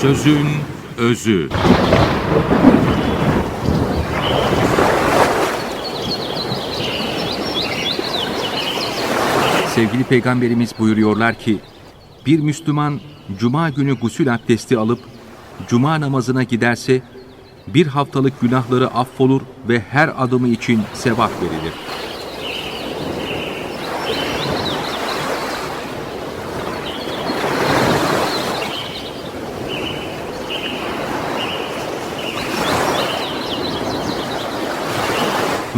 Sözün özü. Sevgili Peygamberimiz buyuruyorlar ki, bir Müslüman Cuma günü gusül abdesti alıp Cuma namazına giderse bir haftalık günahları affolur ve her adımı için sevap verilir.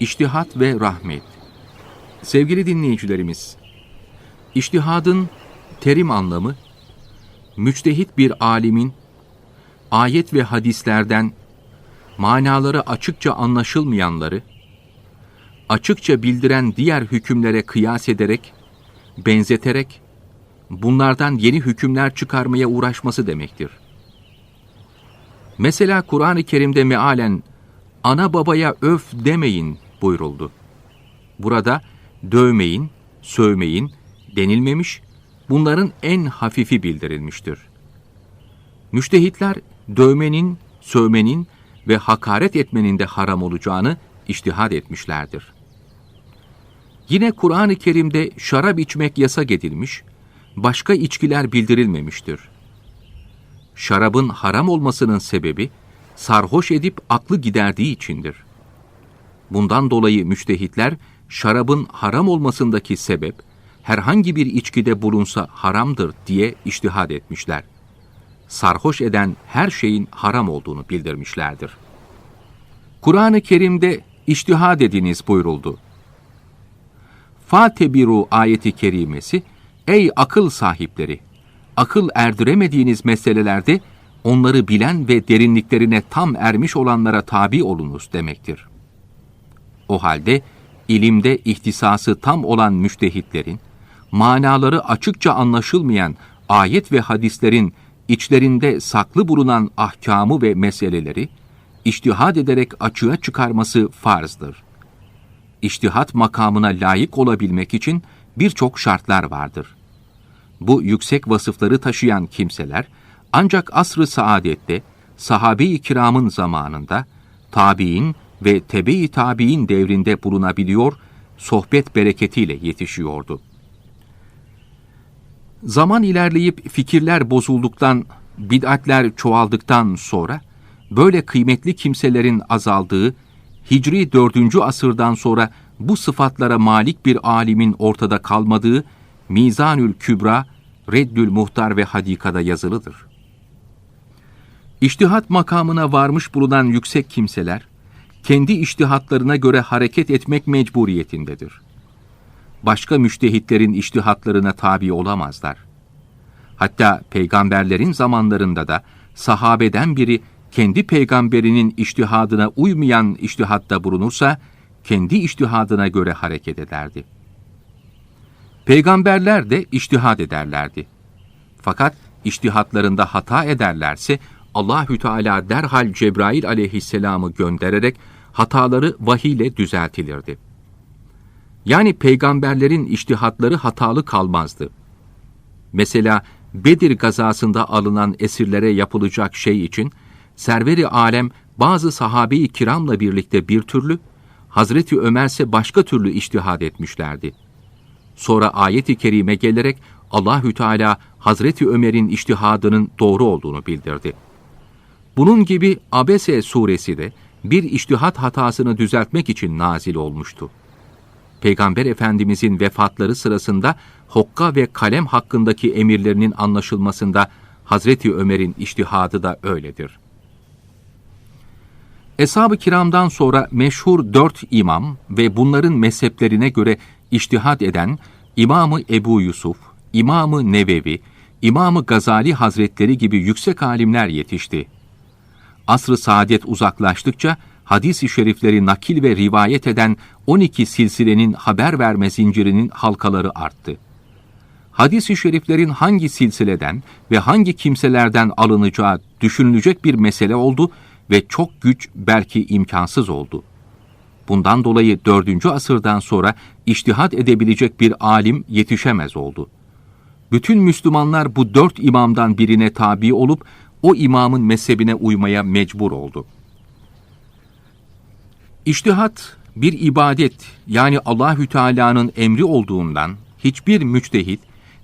İçtihat ve rahmet. Sevgili dinleyicilerimiz, içtihadın terim anlamı, müçtehit bir alimin, ayet ve hadislerden, manaları açıkça anlaşılmayanları, açıkça bildiren diğer hükümlere kıyas ederek, benzeterek, bunlardan yeni hükümler çıkarmaya uğraşması demektir. Mesela Kur'an-ı Kerim'de mealen, ana babaya öf demeyin buyuruldu. Burada dövmeyin, sövmeyin denilmemiş, bunların en hafifi bildirilmiştir. Müştehitler dövmenin, sövmenin ve hakaret etmenin de haram olacağını iştihad etmişlerdir. Yine Kur'an-ı Kerim'de şarap içmek yasak edilmiş, başka içkiler bildirilmemiştir. Şarabın haram olmasının sebebi, sarhoş edip aklı giderdiği içindir. Bundan dolayı müştehitler, şarabın haram olmasındaki sebep, herhangi bir içkide bulunsa haramdır diye iştihad etmişler. Sarhoş eden her şeyin haram olduğunu bildirmişlerdir. Kur'an-ı Kerim'de iştihad ediniz buyuruldu. Fatebiru ayeti kerimesi, ey akıl sahipleri, akıl erdiremediğiniz meselelerde onları bilen ve derinliklerine tam ermiş olanlara tabi olunuz demektir. O halde ilimde ihtisası tam olan müştehitlerin, manaları açıkça anlaşılmayan ayet ve hadislerin içlerinde saklı bulunan ahkamı ve meseleleri, iştihad ederek açığa çıkarması farzdır. İştihat makamına layık olabilmek için birçok şartlar vardır. Bu yüksek vasıfları taşıyan kimseler, ancak asr-ı saadette, sahabe-i kiramın zamanında, tabi'in ve tebe-i tabi'in devrinde bulunabiliyor, sohbet bereketiyle yetişiyordu. Zaman ilerleyip fikirler bozulduktan, bid'atler çoğaldıktan sonra, böyle kıymetli kimselerin azaldığı, Hicri 4. asırdan sonra bu sıfatlara malik bir alimin ortada kalmadığı, Mizanül Kübra, Reddül Muhtar ve Hadika'da yazılıdır. İçtihat makamına varmış bulunan yüksek kimseler, kendi iştihatlarına göre hareket etmek mecburiyetindedir. Başka müştehitlerin iştihatlarına tabi olamazlar. Hatta peygamberlerin zamanlarında da sahabeden biri kendi peygamberinin iştihadına uymayan iştihatta bulunursa, kendi iştihadına göre hareket ederdi. Peygamberler de iştihad ederlerdi. Fakat iştihatlarında hata ederlerse Allahü Teala derhal Cebrail aleyhisselamı göndererek hataları vahiyle düzeltilirdi. Yani peygamberlerin iştihatları hatalı kalmazdı. Mesela Bedir gazasında alınan esirlere yapılacak şey için serveri alem bazı sahabe-i kiramla birlikte bir türlü, Hazreti Ömer ise başka türlü iştihad etmişlerdi. Sonra ayet-i kerime gelerek Allahü Teala Hazreti Ömer'in iştihadının doğru olduğunu bildirdi. Bunun gibi Abese suresi de bir iştihat hatasını düzeltmek için nazil olmuştu. Peygamber Efendimizin vefatları sırasında hokka ve kalem hakkındaki emirlerinin anlaşılmasında Hazreti Ömer'in iştihadı da öyledir. Eshab-ı kiramdan sonra meşhur dört imam ve bunların mezheplerine göre iştihad eden İmamı Ebu Yusuf, İmamı Nevevi, İmamı Gazali Hazretleri gibi yüksek alimler yetişti. Asr-ı saadet uzaklaştıkça hadis-i şerifleri nakil ve rivayet eden 12 silsilenin haber verme zincirinin halkaları arttı. Hadis-i şeriflerin hangi silsileden ve hangi kimselerden alınacağı düşünülecek bir mesele oldu ve çok güç belki imkansız oldu. Bundan dolayı 4. asırdan sonra iştihat edebilecek bir alim yetişemez oldu. Bütün Müslümanlar bu dört imamdan birine tabi olup o imamın mezhebine uymaya mecbur oldu. İştihat bir ibadet yani Allahü Teala'nın emri olduğundan hiçbir müçtehit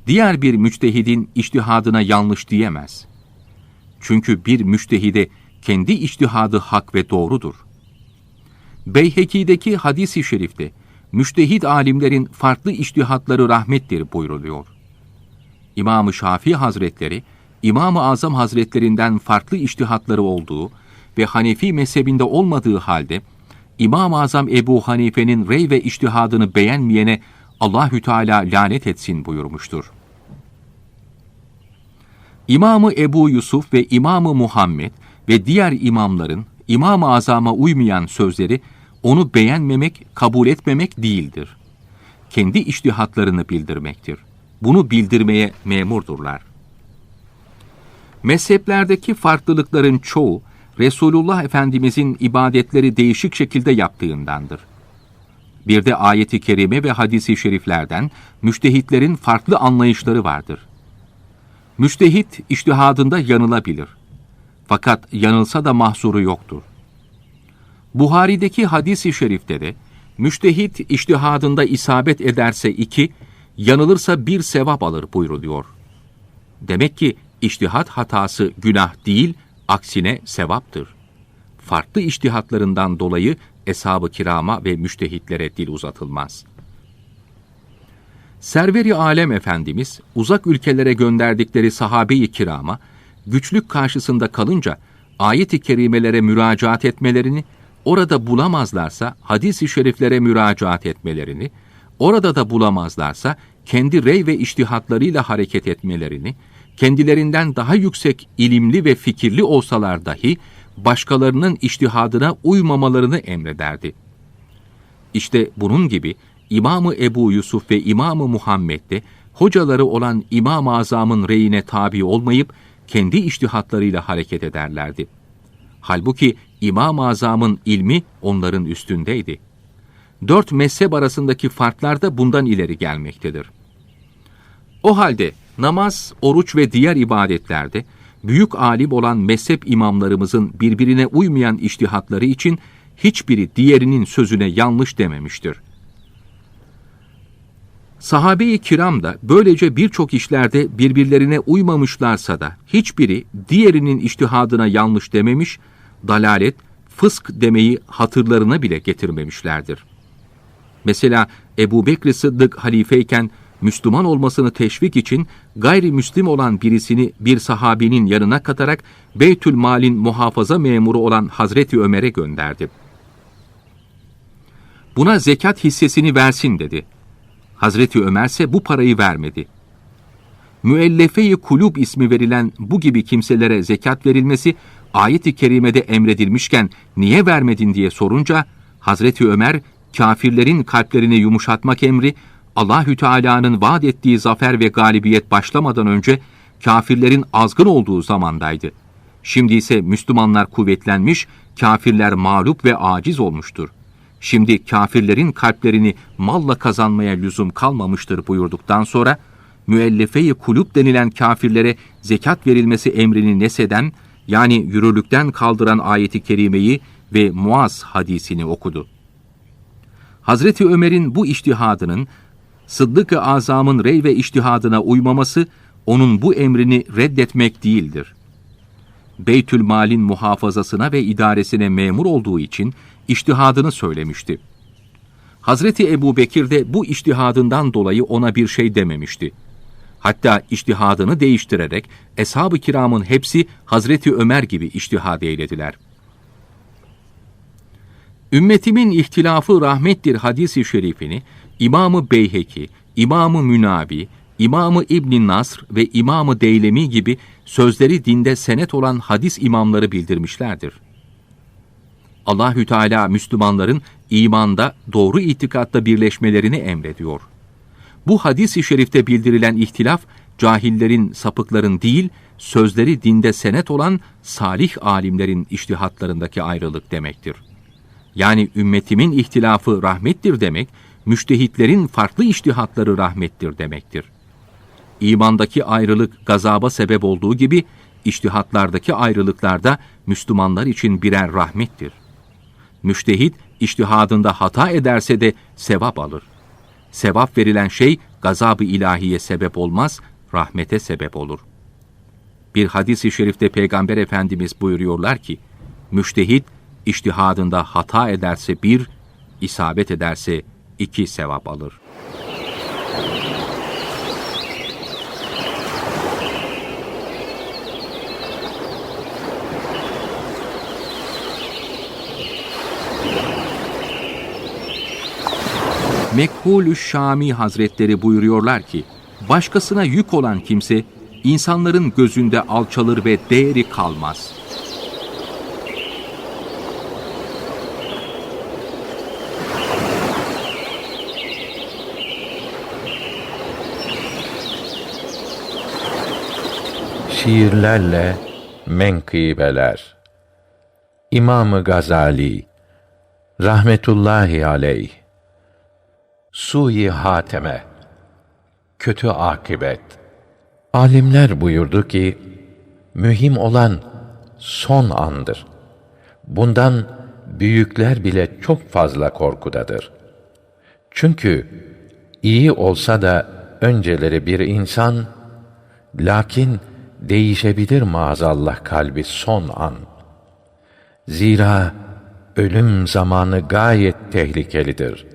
diğer bir müçtehidin iştihadına yanlış diyemez. Çünkü bir müçtehide kendi iştihadı hak ve doğrudur. Beyheki'deki hadisi şerifte müştehid alimlerin farklı iştihatları rahmettir buyruluyor. İmam-ı Şafii Hazretleri, İmam-ı Azam Hazretlerinden farklı iştihatları olduğu ve Hanefi mezhebinde olmadığı halde İmam-ı Azam Ebu Hanife'nin rey ve iştihadını beğenmeyene Allahü Teala lanet etsin buyurmuştur. İmamı Ebu Yusuf ve İmamı Muhammed ve diğer imamların İmam-ı Azam'a uymayan sözleri onu beğenmemek, kabul etmemek değildir. Kendi iştihatlarını bildirmektir. Bunu bildirmeye memurdurlar. Mezheplerdeki farklılıkların çoğu Resulullah Efendimizin ibadetleri değişik şekilde yaptığındandır. Bir de ayeti kerime ve hadisi şeriflerden müştehitlerin farklı anlayışları vardır. Müştehit iştihadında yanılabilir. Fakat yanılsa da mahsuru yoktur. Buhari'deki hadisi şerifte de müştehit iştihadında isabet ederse iki, yanılırsa bir sevap alır buyruluyor. Demek ki iştihat hatası günah değil, aksine sevaptır. Farklı iştihatlarından dolayı eshab-ı kirama ve müştehitlere dil uzatılmaz. Serveri Alem Efendimiz, uzak ülkelere gönderdikleri sahabe-i kirama, güçlük karşısında kalınca ayet-i kerimelere müracaat etmelerini, orada bulamazlarsa hadis-i şeriflere müracaat etmelerini, orada da bulamazlarsa kendi rey ve iştihatlarıyla hareket etmelerini, kendilerinden daha yüksek ilimli ve fikirli olsalar dahi başkalarının iştihadına uymamalarını emrederdi. İşte bunun gibi İmamı Ebu Yusuf ve İmamı Muhammed de hocaları olan İmam-ı Azam'ın reyine tabi olmayıp kendi iştihatlarıyla hareket ederlerdi. Halbuki İmam-ı Azam'ın ilmi onların üstündeydi. Dört mezhep arasındaki farklar da bundan ileri gelmektedir. O halde namaz, oruç ve diğer ibadetlerde büyük alim olan mezhep imamlarımızın birbirine uymayan iştihatları için hiçbiri diğerinin sözüne yanlış dememiştir. Sahabe-i kiram da böylece birçok işlerde birbirlerine uymamışlarsa da hiçbiri diğerinin iştihadına yanlış dememiş, dalalet, fısk demeyi hatırlarına bile getirmemişlerdir. Mesela Ebu Bekri Sıddık halifeyken Müslüman olmasını teşvik için gayrimüslim olan birisini bir sahabinin yanına katarak Beytül Mal'in muhafaza memuru olan Hazreti Ömer'e gönderdi. Buna zekat hissesini versin dedi. Hazreti Ömer ise bu parayı vermedi. Müellefe-i kulub ismi verilen bu gibi kimselere zekat verilmesi ayet-i kerimede emredilmişken niye vermedin diye sorunca Hazreti Ömer kafirlerin kalplerini yumuşatmak emri Allahü Teala'nın vaat ettiği zafer ve galibiyet başlamadan önce kafirlerin azgın olduğu zamandaydı. Şimdi ise Müslümanlar kuvvetlenmiş, kafirler mağlup ve aciz olmuştur. Şimdi kafirlerin kalplerini malla kazanmaya lüzum kalmamıştır buyurduktan sonra, müellefe-i kulüp denilen kafirlere zekat verilmesi emrini neseden, yani yürürlükten kaldıran ayeti kerimeyi ve Muaz hadisini okudu. Hazreti Ömer'in bu iştihadının Sıddık-ı Azam'ın rey ve iştihadına uymaması, onun bu emrini reddetmek değildir. Beytül Mal'in muhafazasına ve idaresine memur olduğu için iştihadını söylemişti. Hazreti Ebu Bekir de bu iştihadından dolayı ona bir şey dememişti. Hatta iştihadını değiştirerek Eshab-ı Kiram'ın hepsi Hazreti Ömer gibi iştihad eylediler. Ümmetimin ihtilafı rahmettir hadisi şerifini İmamı Beyheki, İmamı Münabi, İmamı İbn Nasr ve İmamı Deylemi gibi sözleri dinde senet olan hadis imamları bildirmişlerdir. Allahü Teala Müslümanların imanda doğru itikatta birleşmelerini emrediyor. Bu hadis-i şerifte bildirilen ihtilaf cahillerin, sapıkların değil, sözleri dinde senet olan salih alimlerin iştihatlarındaki ayrılık demektir. Yani ümmetimin ihtilafı rahmettir demek, müştehitlerin farklı iştihatları rahmettir demektir. İmandaki ayrılık gazaba sebep olduğu gibi, iştihatlardaki ayrılıklarda Müslümanlar için birer rahmettir. Müştehit, iştihadında hata ederse de sevap alır. Sevap verilen şey gazabı ilahiye sebep olmaz, rahmete sebep olur. Bir hadis-i şerifte Peygamber Efendimiz buyuruyorlar ki, müştehit iştihadında hata ederse bir, isabet ederse iki sevap alır. Mekhul Şami Hazretleri buyuruyorlar ki, başkasına yük olan kimse, insanların gözünde alçalır ve değeri kalmaz. Şiirlerle menkıbeler İmam-ı Gazali Rahmetullahi aleyh Sui hateme Kötü akibet Alimler buyurdu ki mühim olan son andır. Bundan büyükler bile çok fazla korkudadır. Çünkü iyi olsa da önceleri bir insan lakin değişebilir maazallah kalbi son an. Zira ölüm zamanı gayet tehlikelidir.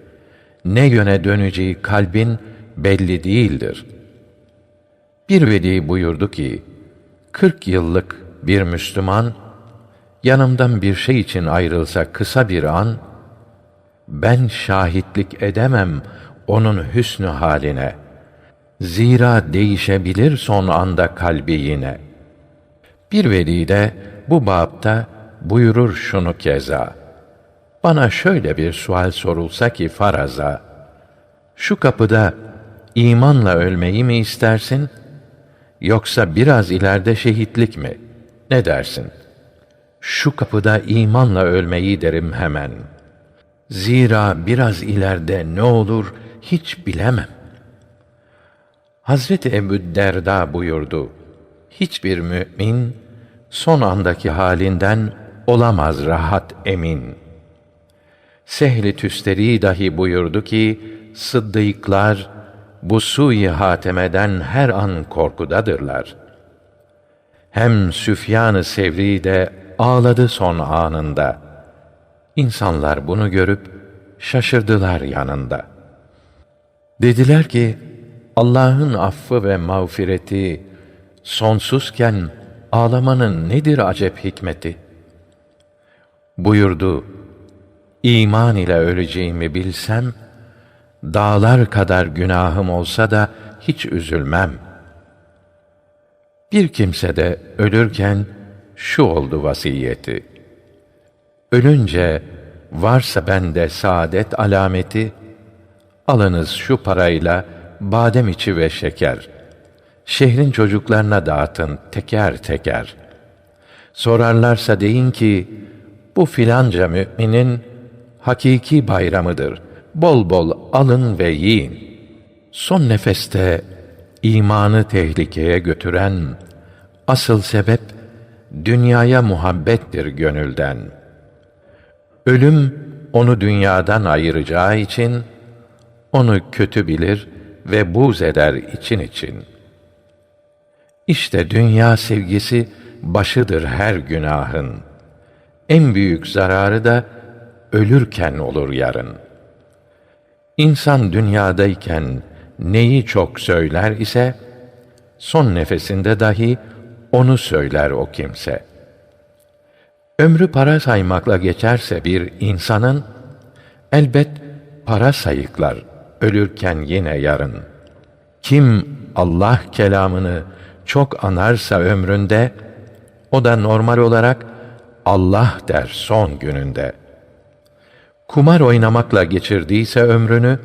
Ne yöne döneceği kalbin belli değildir. Bir veli buyurdu ki, kırk yıllık bir Müslüman, yanımdan bir şey için ayrılsa kısa bir an, ben şahitlik edemem onun hüsnü haline. Zira değişebilir son anda kalbi yine. Bir veli de bu babta buyurur şunu keza. Bana şöyle bir sual sorulsa ki faraza, şu kapıda imanla ölmeyi mi istersin, yoksa biraz ileride şehitlik mi? Ne dersin? Şu kapıda imanla ölmeyi derim hemen. Zira biraz ileride ne olur hiç bilemem. Hazreti Ebu Derda buyurdu. Hiçbir mümin son andaki halinden olamaz rahat emin. Sehli Tüsteri dahi buyurdu ki, sıddıklar bu sui hatemeden her an korkudadırlar. Hem Süfyan-ı Sevri de ağladı son anında. İnsanlar bunu görüp şaşırdılar yanında. Dediler ki, Allah'ın affı ve mağfireti sonsuzken ağlamanın nedir acep hikmeti? Buyurdu, İman ile öleceğimi bilsem, dağlar kadar günahım olsa da hiç üzülmem. Bir kimse de ölürken şu oldu vasiyeti. Ölünce varsa bende saadet alameti, alınız şu parayla badem içi ve şeker. Şehrin çocuklarına dağıtın teker teker. Sorarlarsa deyin ki, bu filanca müminin hakiki bayramıdır. Bol bol alın ve yiyin. Son nefeste imanı tehlikeye götüren asıl sebep dünyaya muhabbettir gönülden. Ölüm onu dünyadan ayıracağı için onu kötü bilir ve buz eder için için. İşte dünya sevgisi başıdır her günahın. En büyük zararı da ölürken olur yarın. İnsan dünyadayken neyi çok söyler ise son nefesinde dahi onu söyler o kimse. Ömrü para saymakla geçerse bir insanın elbet para sayıklar ölürken yine yarın. Kim Allah kelamını çok anarsa ömründe, o da normal olarak Allah der son gününde. Kumar oynamakla geçirdiyse ömrünü,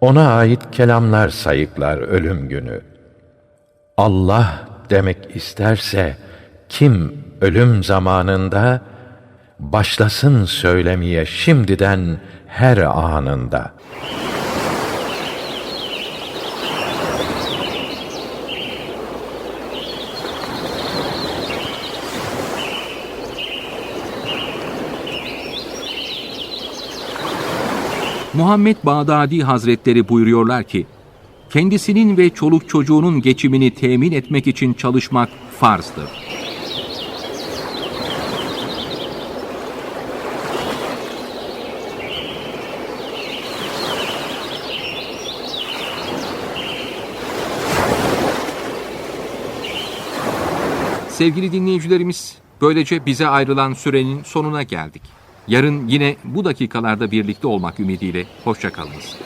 ona ait kelamlar sayıklar ölüm günü. Allah demek isterse kim ölüm zamanında başlasın söylemeye şimdiden her anında. Muhammed Bağdadi Hazretleri buyuruyorlar ki, kendisinin ve çoluk çocuğunun geçimini temin etmek için çalışmak farzdır. Sevgili dinleyicilerimiz, böylece bize ayrılan sürenin sonuna geldik. Yarın yine bu dakikalarda birlikte olmak ümidiyle hoşçakalınız.